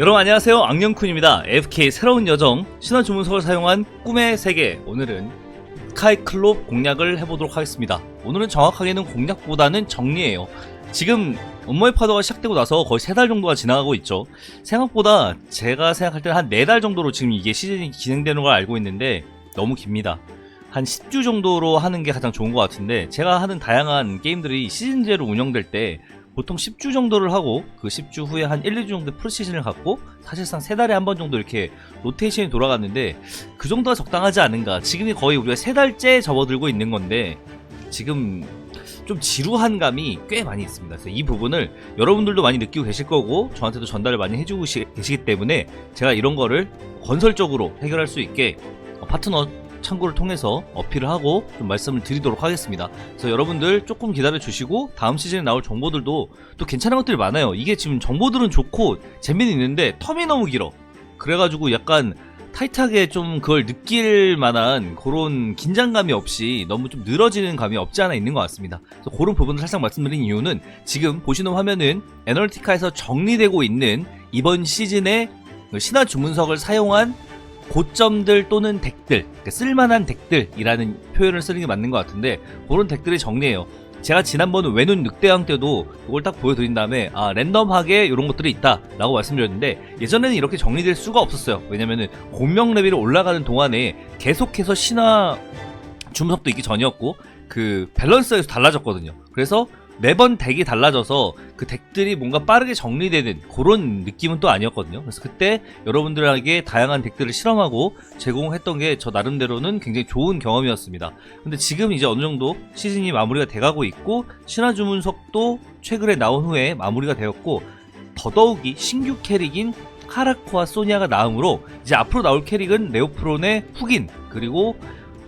여러분 안녕하세요. 악령쿤입니다. FK 새로운 여정 신화 주문석을 사용한 꿈의 세계. 오늘은 스카이클롭 공략을 해보도록 하겠습니다. 오늘은 정확하게는 공략보다는 정리예요. 지금 업무의 파도가 시작되고 나서 거의 세달 정도가 지나가고 있죠. 생각보다 제가 생각할 때는 한네달 정도로 지금 이게 시즌이 진행되는 걸 알고 있는데 너무 깁니다. 한 10주 정도로 하는 게 가장 좋은 것 같은데 제가 하는 다양한 게임들이 시즌제로 운영될 때 보통 10주 정도를 하고 그 10주 후에 한 1, 2주 정도 프리시즌을 갖고 사실상 세 달에 한 번 정도 이렇게 로테이션이 돌아갔는데 그 정도가 적당하지 않은가 지금이 거의 우리가 세 달째 접어들고 있는 건데 지금 좀 지루한 감이 꽤 많이 있습니다. 그래서 이 부분을 여러분들도 많이 느끼고 계실 거고 저한테도 전달을 많이 해주고 시- 계시기 때문에 제가 이런 거를 건설적으로 해결할 수 있게 어, 파트너 창구를 통해서 어필을 하고 좀 말씀을 드리도록 하겠습니다. 그래서 여러분들 조금 기다려 주시고 다음 시즌에 나올 정보들도 또 괜찮은 것들이 많아요. 이게 지금 정보들은 좋고 재미는 있는데 텀이 너무 길어. 그래가지고 약간 타이트하게 좀 그걸 느낄 만한 그런 긴장감이 없이 너무 좀 늘어지는 감이 없지 않아 있는 것 같습니다. 그래서 그런 부분을 살짝 말씀드린 이유는 지금 보시는 화면은 애널티카에서 정리되고 있는 이번 시즌의 신화 주문석을 사용한 고점들 또는 덱들, 그러니까 쓸만한 덱들이라는 표현을 쓰는 게 맞는 것 같은데 그런 덱들의 정리예요. 제가 지난번 외눈 늑대왕 때도 이걸 딱 보여드린 다음에 아 랜덤하게 이런 것들이 있다라고 말씀드렸는데 예전에는 이렇게 정리될 수가 없었어요. 왜냐면은 공명 레벨이 올라가는 동안에 계속해서 신화 주문석도 있기 전이었고 그 밸런스에서 달라졌거든요. 그래서 매번 덱이 달라져서 그 덱들이 뭔가 빠르게 정리되는 그런 느낌은 또 아니었거든요. 그래서 그때 여러분들에게 다양한 덱들을 실험하고 제공했던 게 저 나름대로는 굉장히 좋은 경험이었습니다. 근데 지금 이제 어느 정도 시즌이 마무리가 돼가고 있고 신화 주문석도 최근에 나온 후에 마무리가 되었고 더더욱이 신규 캐릭인 카라코와 소니아가 나음으로 이제 앞으로 나올 캐릭은 레오프론의 훅인 그리고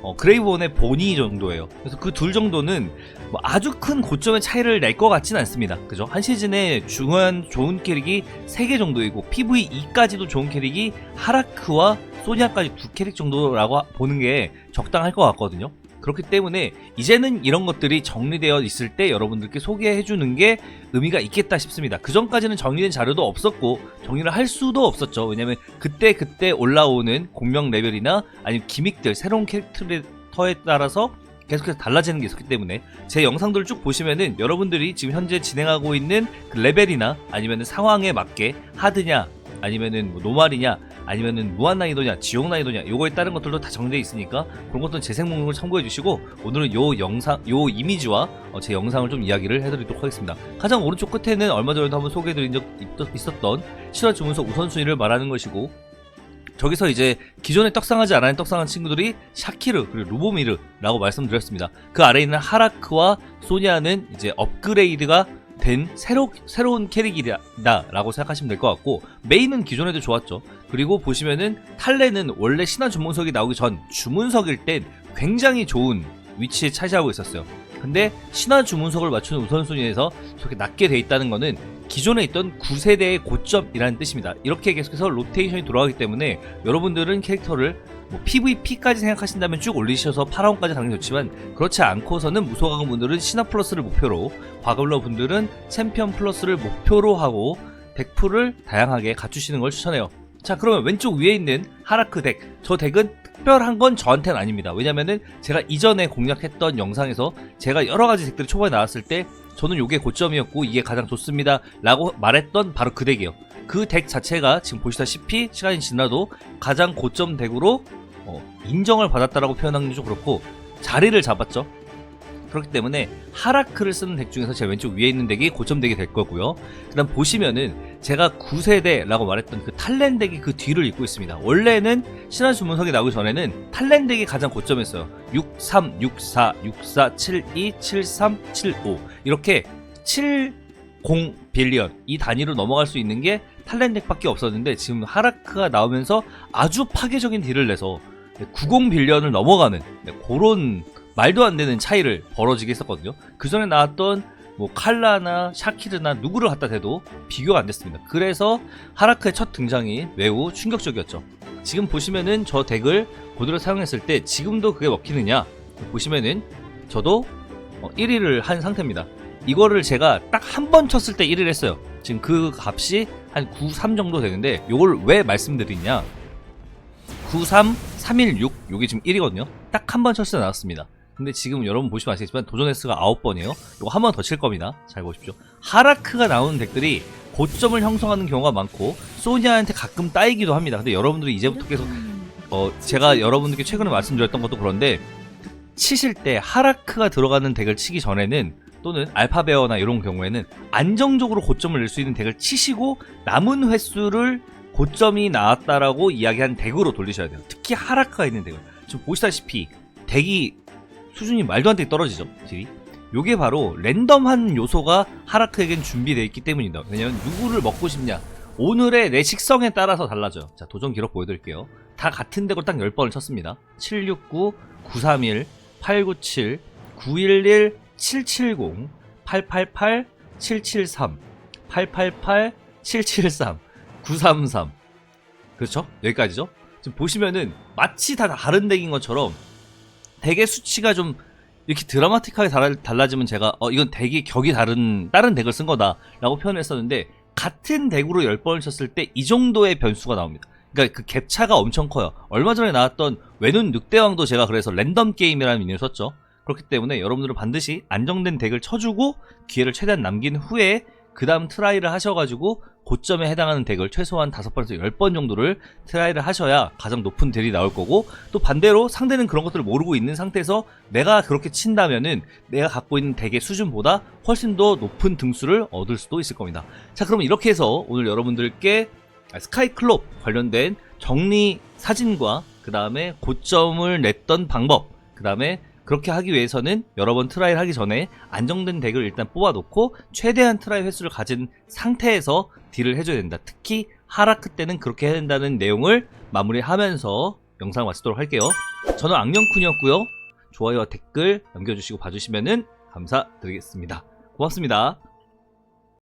어, 그레이브원의 보니 정도예요. 그래서 그 둘 정도는 뭐 아주 큰 고점의 차이를 낼 것 같진 않습니다. 그죠? 한 시즌에 중요한 좋은 캐릭이 3개 정도이고 PVE까지도 좋은 캐릭이 하라크와 소니아까지 두 캐릭 정도라고 하- 보는 게 적당할 것 같거든요. 그렇기 때문에 이제는 이런 것들이 정리되어 있을 때 여러분들께 소개해 주는 게 의미가 있겠다 싶습니다. 그 전까지는 정리된 자료도 없었고 정리를 할 수도 없었죠. 왜냐면 그때 그때 올라오는 공명 레벨이나 아니면 기믹들 새로운 캐릭터에 따라서 계속해서 달라지는 게 있었기 때문에 제 영상들을 쭉 보시면은 여러분들이 지금 현재 진행하고 있는 그 레벨이나 아니면은 상황에 맞게 하드냐 아니면은 뭐 노말이냐 아니면은 무한 난이도냐 지옥 난이도냐 요거에 따른 것들도 다 정리되어 있으니까 그런 것들은 재생 목록을 참고해 주시고 오늘은 요 영상 요 이미지와 어, 제 영상을 좀 이야기를 해드리도록 하겠습니다 가장 오른쪽 끝에는 얼마 전에도 한번 소개해드린 적 있- 있었던 실화 주문석 우선순위를 말하는 것이고 저기서 이제 기존에 떡상하지 않은 떡상한 친구들이 샤키르 그리고 루보미르라고 말씀드렸습니다. 그 아래 있는 하라크와 소니아는 이제 업그레이드가 된 새로, 새로운 캐릭이다라고 생각하시면 될 것 같고 메인은 기존에도 좋았죠. 그리고 보시면은 탈레는 원래 신화 주문석이 나오기 전 주문석일 땐 굉장히 좋은 위치에 차지하고 있었어요. 근데 신화 주문석을 맞추는 우선순위에서 저렇게 낮게 돼 있다는 거는 기존에 있던 9세대의 고점이라는 뜻입니다. 이렇게 계속해서 로테이션이 돌아가기 때문에 여러분들은 캐릭터를 뭐 PVP까지 생각하신다면 쭉 올리셔서 파라온까지 가는 게 좋지만 그렇지 않고서는 무소가금 분들은 신화 플러스를 목표로 과금러 분들은 챔피언 플러스를 목표로 하고 덱풀을 다양하게 갖추시는 걸 추천해요. 자 그러면 왼쪽 위에 있는 하라크 덱 저 덱은 특별한 건 저한테는 아닙니다. 왜냐면은 제가 이전에 공략했던 영상에서 제가 여러 가지 덱들이 초반에 나왔을 때 저는 이게 고점이었고 이게 가장 좋습니다 라고 말했던 바로 그 덱이에요 그 덱 자체가 지금 보시다시피 시간이 지나도 가장 고점 덱으로 어, 인정을 받았다라고 표현하는 게좀 그렇고 자리를 잡았죠. 그렇기 때문에 하라크를 쓰는 덱 중에서 제 왼쪽 위에 있는 덱이 고점 덱이 될 거고요. 그 다음 보시면은 제가 9세대라고 말했던 그 탈렌 덱이 그 뒤를 잇고 있습니다. 원래는 신화 주문석이 나오기 전에는 탈렌 덱이 가장 고점이었어요. 63, 64, 64, 72, 73, 75 이렇게 70 빌리언 이 단위로 넘어갈 수 있는 게 탈렌 덱밖에 없었는데 지금 하라크가 나오면서 아주 파괴적인 딜을 내서 90 빌리언을 넘어가는 네, 그런 말도 안 되는 차이를 벌어지게 했었거든요. 그 전에 나왔던 뭐 칼라나 샤키르나 누구를 갖다 대도 비교가 안 됐습니다. 그래서 하라크의 첫 등장이 매우 충격적이었죠. 지금 보시면은 저 덱을 그대로 사용했을 때 지금도 그게 먹히느냐 보시면은 저도 1위를 한 상태입니다. 이거를 제가 딱 한 번 쳤을 때 1위를 했어요. 지금 그 값이 한 9, 3 정도 되는데 요걸 왜 말씀드리냐 9, 3, 3, 1, 6 요게 지금 1이거든요? 딱 한번때 나왔습니다. 근데 지금 여러분 보시면 아시겠지만 도전 횟수가 9번이에요. 요거 한 번 더 칠 겁니다. 잘 보십시오. 하라크가 나오는 덱들이 고점을 형성하는 경우가 많고 소니아한테 가끔 따이기도 합니다. 근데 여러분들이 이제부터 계속 어, 제가 여러분들께 최근에 말씀드렸던 것도 그런데 치실 때 하라크가 들어가는 덱을 치기 전에는 또는 알파베어나 이런 경우에는 안정적으로 고점을 낼 수 있는 덱을 치시고 남은 횟수를 고점이 나왔다라고 이야기한 덱으로 돌리셔야 돼요. 특히 하라크가 있는 덱을. 지금 보시다시피 덱이 수준이 말도 안 되게 떨어지죠. 딜이. 요게 바로 랜덤한 요소가 하라크에겐 준비되어 있기 때문이다. 왜냐면 누구를 먹고 싶냐. 오늘의 내 식성에 따라서 달라져요. 자, 도전 기록 보여드릴게요. 다 같은 덱으로 딱 10번을 쳤습니다. 769, 931, 897, 911, 770, 888, 773, 888, 773, 933. 그렇죠? 여기까지죠? 지금 보시면은 마치 다 다른 덱인 것처럼 덱의 수치가 좀 이렇게 드라마틱하게 달라, 달라지면 제가 어 이건 덱이 격이 다른 다른 덱을 쓴 거다라고 표현했었는데 같은 덱으로 10번을 쳤을 때 이 정도의 변수가 나옵니다. 그러니까 그 갭차가 엄청 커요. 얼마 전에 나왔던 외눈 늑대왕도 제가 그래서 랜덤 게임이라는 미니를 썼죠. 그렇기 때문에 여러분들은 반드시 안정된 덱을 쳐주고 기회를 최대한 남긴 후에 그 다음 트라이를 하셔가지고 고점에 해당하는 덱을 최소한 5번에서 10번 정도를 트라이를 하셔야 가장 높은 덱이 나올 거고 또 반대로 상대는 그런 것들을 모르고 있는 상태에서 내가 그렇게 친다면은 내가 갖고 있는 덱의 수준보다 훨씬 더 높은 등수를 얻을 수도 있을 겁니다. 자 그러면 이렇게 해서 오늘 여러분들께 스카이클롭 관련된 정리 사진과 그 다음에 고점을 냈던 방법 그 다음에 그렇게 하기 위해서는 여러 번 트라이를 하기 전에 안정된 덱을 일단 뽑아놓고 최대한 트라이 횟수를 가진 상태에서 딜을 해줘야 된다. 특히 하라크 때는 그렇게 해야 된다는 내용을 마무리하면서 영상 마치도록 할게요. 저는 악령쿤이었고요. 좋아요와 댓글 남겨주시고 봐주시면 감사드리겠습니다. 고맙습니다.